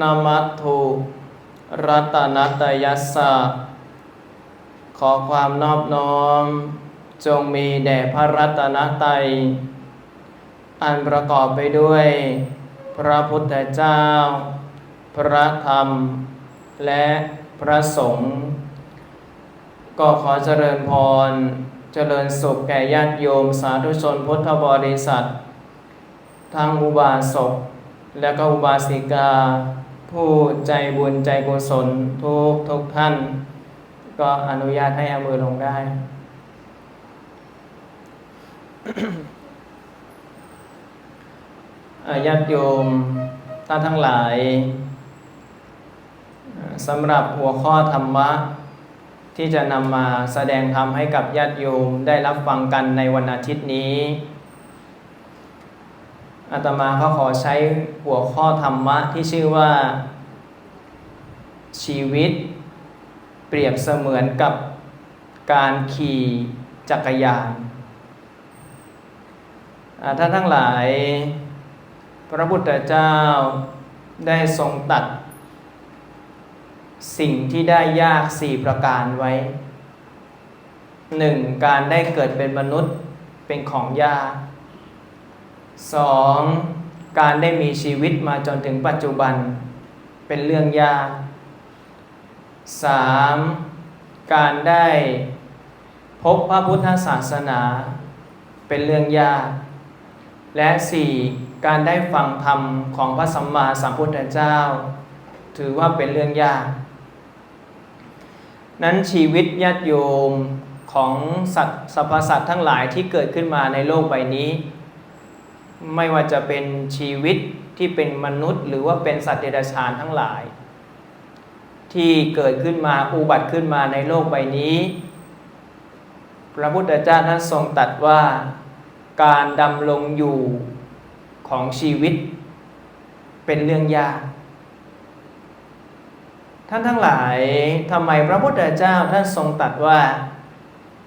นะมัตถุรัตนตยัสสะขอความนอบน้อม จงมีแด่พระรัตนตรัยอันประกอบไปด้วย พระพุทธเจ้า พระธรรม และพระสงฆ์ก็ขอเจริญพร เจริญสุขแก่ญาติโยมสาธุชนพุทธบริษัท ทั้งอุบาสก และก็อุบาสิกา ผู้ใจบุญใจกุศลทุกทุกท่าน ก็อนุญาตให้เอามือลงได้อาญาติโยมท่านทั้งหลายสำหรับหัวข้อธรรมะ ที่จะนำมาแสดงธรรมให้กับญาติโยมได้รับฟังกันในวันอาทิตย์นี้ อาตมาก็ขอใช้หัวข้อธรรมะที่ชื่อว่า ชีวิต เปรียบเสมือนกับการขี่จักรยานท่านทั้งหลาย พระพุทธเจ้าได้ทรงตัด สิ่งที่ได้ยากสี่ประการไว้หนึ่งการได้เกิดเป็นมนุษย์เป็นของยาก สองการได้มีชีวิตมาจนถึงปัจจุบัน เป็นเรื่องยากสามการได้พบพระพุทธศาสนา เป็นเรื่องยาก และสี่การได้ฟังธรรมของพระสัมมาสัมพุทธเจ้า ถือว่าเป็นเรื่องยาก นั้นชีวิตญาติโยมของสัตว์สรรพสัตว์ทั้งหลายที่เกิดขึ้นมาในโลกใบนี้ ไม่ว่าจะเป็นชีวิตที่เป็นมนุษย์ หรือว่าเป็นสัตว์เดรัจฉานทั้งหลาย ที่เกิดขึ้นมาอุบัติขึ้นมาในโลกใบนี้ พระพุทธเจ้าท่านทรงตรัสว่าการดำรงอยู่ของชีวิต เป็นเรื่องยาก ท่านทั้งหลายทำไมพระพุทธเจ้าท่านทรงตรัสว่า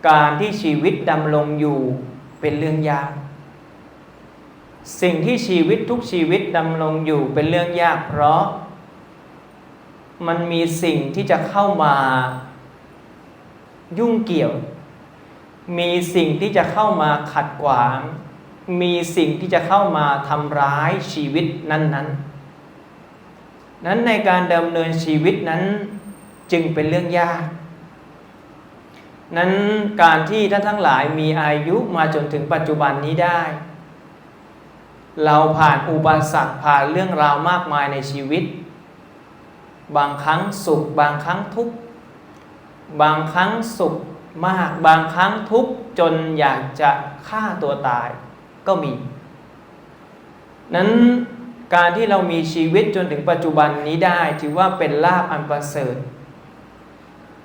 การที่ชีวิตดำรงอยู่เป็นเรื่องยาก สิ่งที่ชีวิตทุกชีวิตดำรงอยู่เป็นเรื่องยาก เพราะ มันมีสิ่งที่จะเข้ามายุ่งเกี่ยว มีสิ่งที่จะเข้ามาขัดขวาง มีสิ่งที่จะเข้ามาทำร้ายชีวิตนั้นๆนนั้นในการดำเนินชีวิตนั้นจึงเป็นเรื่องยาก นั้นการที่ท่านทั้งหลายมีอายุมาจนถึงปัจจุบันนี้ได้ เราผ่านอุปสรรคผ่านเรื่องราวมากมายในชีวิต บางครั้งสุข บางครั้งทุกข์บางครั้งสุขมาก บางครั้งทุกข์จนอยากจะฆ่าตัวตายก็มี นั้นการที่เรามีชีวิตจนถึงปัจจุบันนี้ได้ถือว่าเป็นลาภอันประเสริฐ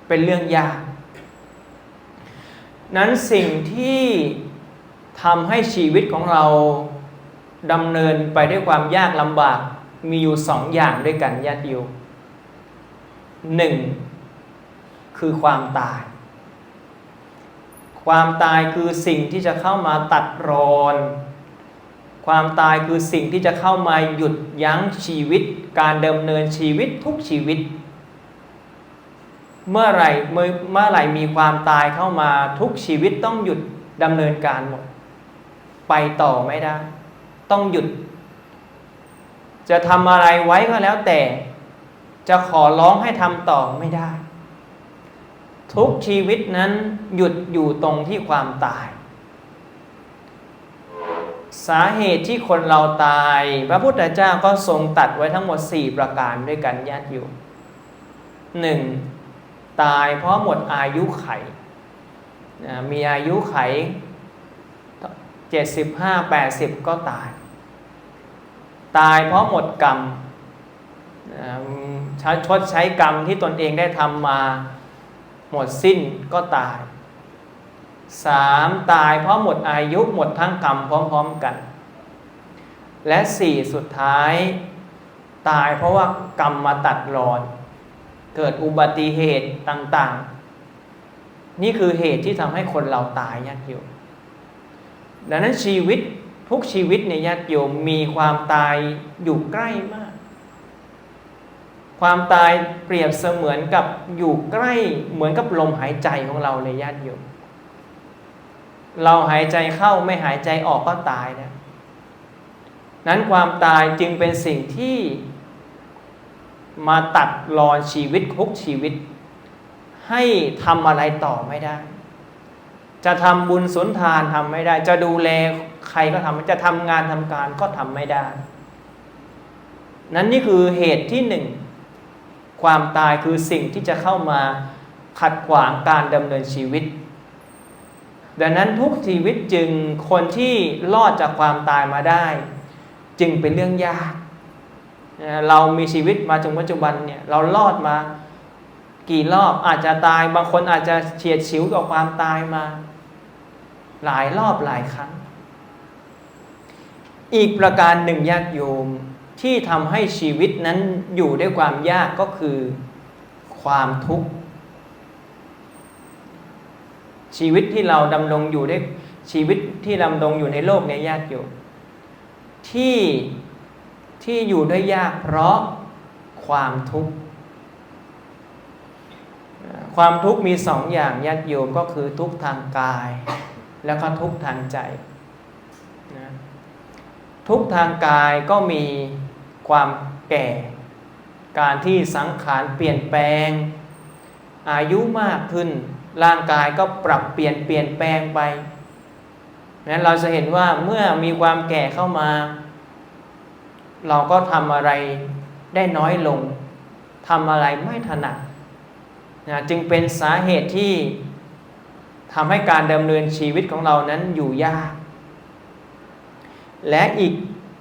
เป็นเรื่องยาก นั้นสิ่งที่ทำให้ชีวิตของเรา ดำเนินไปด้วยความยากลำบากมีอยู่สองอย่างด้วยกันญาติโยมหนึ่งคือความตาย ความตายคือสิ่งที่จะเข้ามาตัดรอน ความตายคือสิ่งที่จะเข้ามาหยุดยั้งชีวิต การดำเนินชีวิตทุกชีวิต เมื่อไหร่เมื่อเมื่อไหร่มีความตายเข้ามาทุกชีวิตต้องหยุดดำเนินการหมด ไปต่อไม่ได้ ต้องหยุด จะทำอะไรไว้ก็แล้วแต่ จะขอร้องให้ทำต่อไม่ได้ ทุกชีวิตนั้นหยุดอยู่ตรงที่ความตาย สาเหตุที่คนเราตาย พระพุทธเจ้าก็ทรงตัดไว้ทั้งหมด 4 ประการด้วยกันญาติโยมหนึ่งตายเพราะหมดอายุไข มีอายุไข 75 80 ก็ตาย ตายเพราะหมดกรรมใช้ชดใช้กรรมที่ตนเองได้ทำมาหมดสิ้นก็ตายสามตายเพราะหมดอายุหมดทั้งกรรมพร้อม ๆกัน และสี่สุดท้าย ตายเพราะว่ากรรมมาตัดรอน เกิดอุบัติเหตุต่างๆ นี่คือเหตุที่ทำให้คนเราตายยากอยู่ ดังนั้นชีวิตทุกชีวิตในญาติโยมมีความตายอยู่ใกล้มาก ความตายเปรียบเสมือนกับอยู่ใกล้เหมือนกับลมหายใจของเราเลยญาติโยม เราหายใจเข้าไม่หายใจออกก็ตายนะนั้นความตายจึงเป็นสิ่งที่มาตัดรอนชีวิตทุกชีวิต ให้ทำอะไรต่อไม่ได้ จะทำบุญสุนทานทำไม่ได้ จะดูแลใครก็ทำจะทำงานทำการก็ทำไม่ได้ นั้นนี่คือเหตุที่หนึ่งความตายคือสิ่งที่จะเข้ามาขัดขวางการดำเนินชีวิต ดังนั้นทุกชีวิตจึงคนที่รอดจากความตายมาได้ จึงเป็นเรื่องยาก เรามีชีวิตมาจนปัจจุบันเนี่ยเรารอดมากี่รอบอาจจะตายบางคนอาจจะเฉียดฉิวกับความตายมา หลายรอบหลายครั้ง อีกประการหนึ่งญาติโยมที่ทำให้ชีวิตนั้นอยู่ด้วยความยากก็คือความทุกข์ ชีวิตที่เราดำรงอยู่ได้ชีวิตที่ดำรงอยู่ในโลกนี้ญาติโยมที่ที่อยู่ได้ยากเพราะความทุกข์ ความทุกข์มีสองอย่างญาติโยมก็คือทุกข์ทางกาย แล้วก็ทุกทางใจนะทุกทางกายก็มีความแก่ การที่สังขารเปลี่ยนแปลง อายุมากขึ้น ร่างกายก็ปรับเปลี่ยนเปลี่ยนแปลงไปนั้นเราจะเห็นว่าเมื่อมีความแก่เข้ามา เราก็ทำอะไรได้น้อยลงทำอะไรไม่ถนัดนะจึงเป็นสาเหตุที่ ทำให้การดำเนินชีวิตของเรานั้นอยู่ยาก และอีก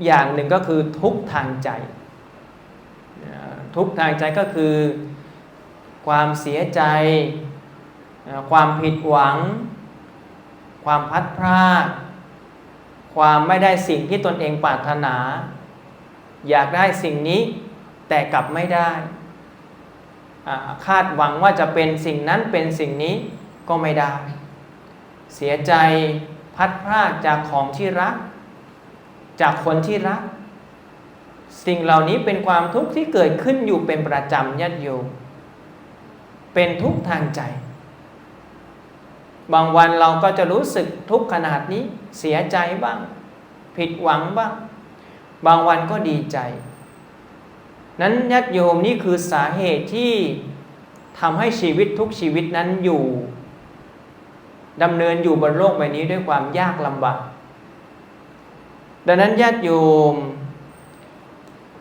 อย่างหนึ่งก็คือทุกทางใจ ทุกทางใจก็คือความเสียใจ ความผิดหวัง ความพัดพลาด ความไม่ได้สิ่งที่ตนเองปรารถนา อยากได้สิ่งนี้แต่กลับไม่ได้ คาดหวังว่าจะเป็นสิ่งนั้นเป็นสิ่งนี้ ก็ไม่ได้ เสียใจพัดพลาดจากของที่รัก จากคนที่รัก สิ่งเหล่านี้เป็นความทุกข์ที่เกิดขึ้นอยู่เป็นประจำยัดโยมเป็นทุกข์ทางใจ บางวันเราก็จะรู้สึกทุกข์ขนาดนี้เสียใจบ้าง ผิดหวังบ้าง บางวันก็ดีใจ นั้นญาติโยมนี่คือสาเหตุที่ทำให้ชีวิตทุกชีวิตนั้นอยู่ ดำเนินอยู่บนโลกใบนี้ด้วยความยากลำบาก ดังนั้นญาติโยม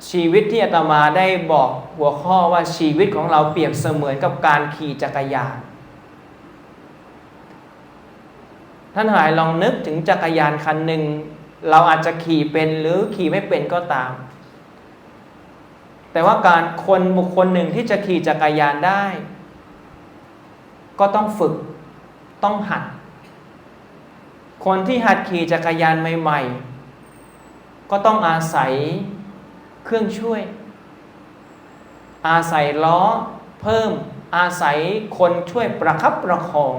ชีวิตที่อาตมาได้บอกหัวข้อว่าชีวิตของเราเปรียบเสมือนกับการขี่จักรยาน ท่านหายลองนึกถึงจักรยานคันหนึ่ง เราอาจจะขี่เป็นหรือขี่ไม่เป็นก็ตาม แต่ว่าการคนบุคคลหนึ่งที่จะขี่จักรยานได้ ก็ต้องฝึกต้องหัด คนที่หัดขี่จักรยานใหม่ ๆ ก็ต้องอาศัยเครื่องช่วย อาศัยล้อเพิ่ม อาศัยคนช่วยประคับประคอง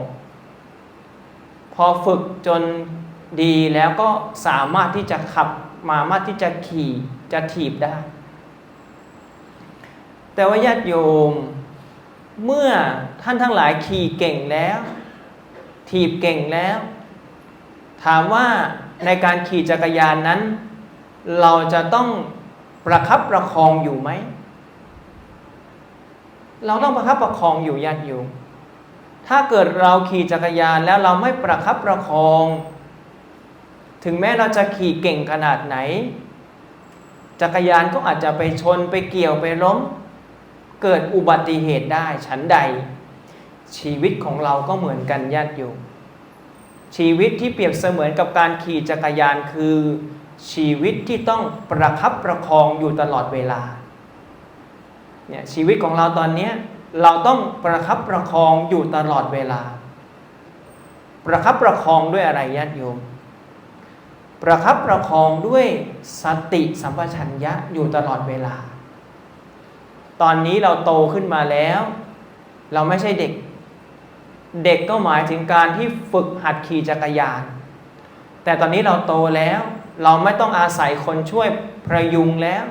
พอฝึกจนดีแล้วก็สามารถที่จะขับมามารถที่จะขี่จะถีบได้ แต่ว่าญาติโยมเมื่อท่านทั้งหลายขี่เก่งแล้ว ถีบเก่งแล้ว ถามว่าในการขี่จักรยานนั้น เราจะต้องประคับประคองอยู่ไหม เราต้องประคับประคองอยู่ญาติโยมถ้าเกิดเราขี่จักรยานแล้วเราไม่ประคับประคอง ถึงแม้เราจะขี่เก่งขนาดไหน จักรยานก็อาจจะไปชนไปเกี่ยวไปล้ม เกิดอุบัติเหตุได้ฉันใด ชีวิตของเราก็เหมือนกันญาติโยม ชีวิตที่เปรียบเสมือนกับการขี่จักรยานคือ ชีวิตที่ต้องประคับประคองอยู่ตลอดเวลาเนี่ยชีวิตของเราตอนนี้เราต้องประคับประคองอยู่ตลอดเวลา ประคับประคองด้วยอะไรญาติโยม ประคับประคองด้วยสติสัมปชัญญะอยู่ตลอดเวลา ตอนนี้เราโตขึ้นมาแล้ว เราไม่ใช่เด็ก เด็กก็หมายถึงการที่ฝึกหัดขี่จักรยาน แต่ตอนนี้เราโตแล้ว เราไม่ต้องอาศัยคนช่วยประยุงแล้ว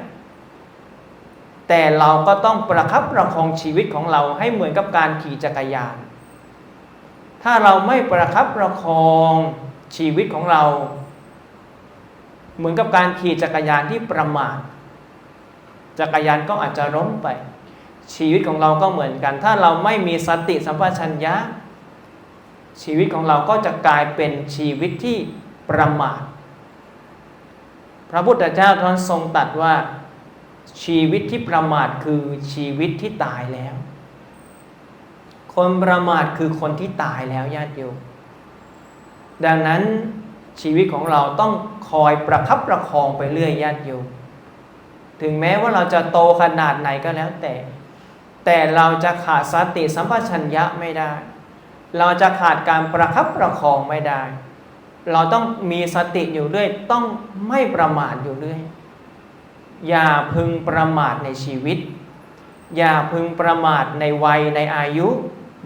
แต่เราก็ต้องประคับประคองชีวิตของเราให้เหมือนกับการขี่จักรยาน ถ้าเราไม่ประคับประคองชีวิตของเรา เหมือนกับการขี่จักรยานที่ประมาทจักรยานก็อาจจะล้มไปชีวิตของเราก็เหมือนกัน ถ้าเราไม่มีสติสัมปชัญญะ ชีวิตของเราก็จะกลายเป็นชีวิตที่ประมาท พระพุทธเจ้าท่านทรงตรัสว่าชีวิตที่ประมาทคือชีวิตที่ตายแล้ว คนประมาทคือคนที่ตายแล้วญาติโยมดังนั้นชีวิตของเราต้องคอยประคับประคองไปเรื่อยญาติโยมถึงแม้ว่าเราจะโตขนาดไหนก็แล้วแต่ แต่เราจะขาดสติสัมปชัญญะไม่ได้ เราจะขาดการประคับประคองไม่ได้ เราต้องมีสติอยู่เรื่อย ต้องไม่ประมาทอยู่เรื่อย อย่าพึงประมาทในชีวิต อย่าพึงประมาทในวัยในอายุ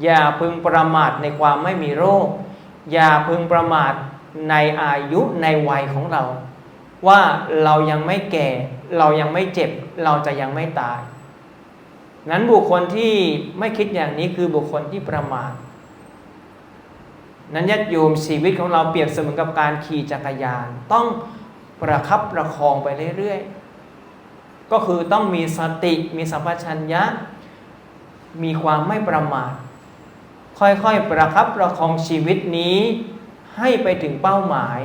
อย่าพึงประมาทในความไม่มีโรค อย่าพึงประมาทในอายุในวัยของเรา ว่าเรายังไม่แก่ เรายังไม่เจ็บ เราจะยังไม่ตาย นั้นบุคคลที่ไม่คิดอย่างนี้คือบุคคลที่ประมาท นั้นญาติโยมชีวิตของเราเปรียบเสมือนกับการขี่จักรยาน ต้องประคับประคองไปเรื่อยๆ ก็คือต้องมีสติมีสัมปชัญญะ มีความไม่ประมาทค่อยๆประคับประคองชีวิตนี้ ให้ไปถึงเป้าหมาย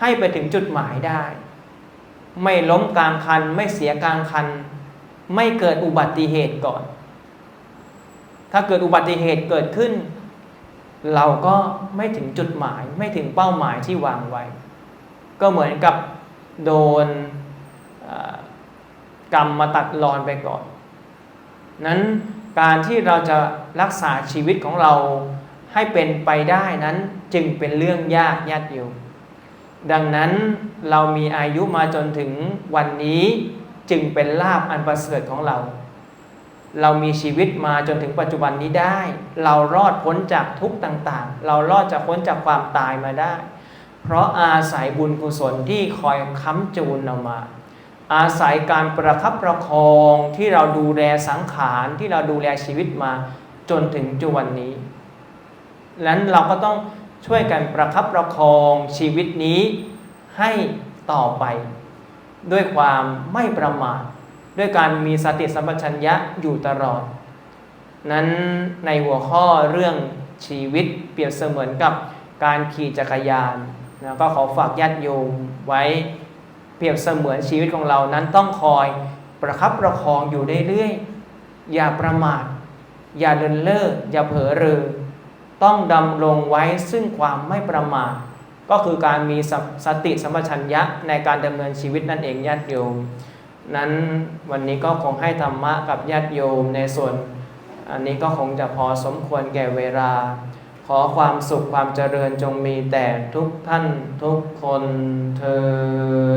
ให้ไปถึงจุดหมายได้ ไม่ล้มกลางคัน ไม่เสียกลางคัน ไม่เกิดอุบัติเหตุก่อน ถ้าเกิดอุบัติเหตุเกิดขึ้น เราก็ไม่ถึงจุดหมายไม่ถึงเป้าหมายที่วางไว้ ก็เหมือนกับโดนกรรมมาตัดรอนไปก่อน นั้นการที่เราจะรักษาชีวิตของเราให้เป็นไปได้นั้นจึงเป็นเรื่องยากยากอยู่ ดังนั้นเรามีอายุมาจนถึงวันนี้จึงเป็นลาภอันประเสริฐของเรา เรามีชีวิตมาจนถึงปัจจุบันนี้ได้ เรารอดพ้นจากทุกต่างๆ เรารอดจากพ้นจากความตายมาได้ เพราะอาศัยบุญกุศลที่คอยค้ำจูนเรามา อาศัยการประคับประคองที่เราดูแลสังขารที่เราดูแลชีวิตมาจนถึงจุวันนี้นั้นเราก็ต้องช่วยกันประคับประคองชีวิตนี้ให้ต่อไป ด้วยความไม่ประมาท ด้วยการมีสติสัมปชัญญะอยู่ตลอด นั้นในหัวข้อเรื่องชีวิตเปรียบเสมือนกับการขี่จักรยานนะก็ขอฝากญาติโยมไว้เปรียบเสมือนชีวิตของเรานั้นต้องคอยประคับประคองอยู่เรื่อยๆอย่าประมาท อย่าเลินเล่ออย่าเผลอเรอต้องดำรงไว้ซึ่งความไม่ประมาทก็คือการมีสติสัมปชัญญะในการดำเนินชีวิตนั่นเองญาติโยม นั้นวันนี้ก็คงให้ธรรมะกับญาติโยมในส่วน อันนี้ก็คงจะพอสมควรแก่เวลา ขอความสุขความเจริญจงมีแต่ทุกท่านทุกคนเทอ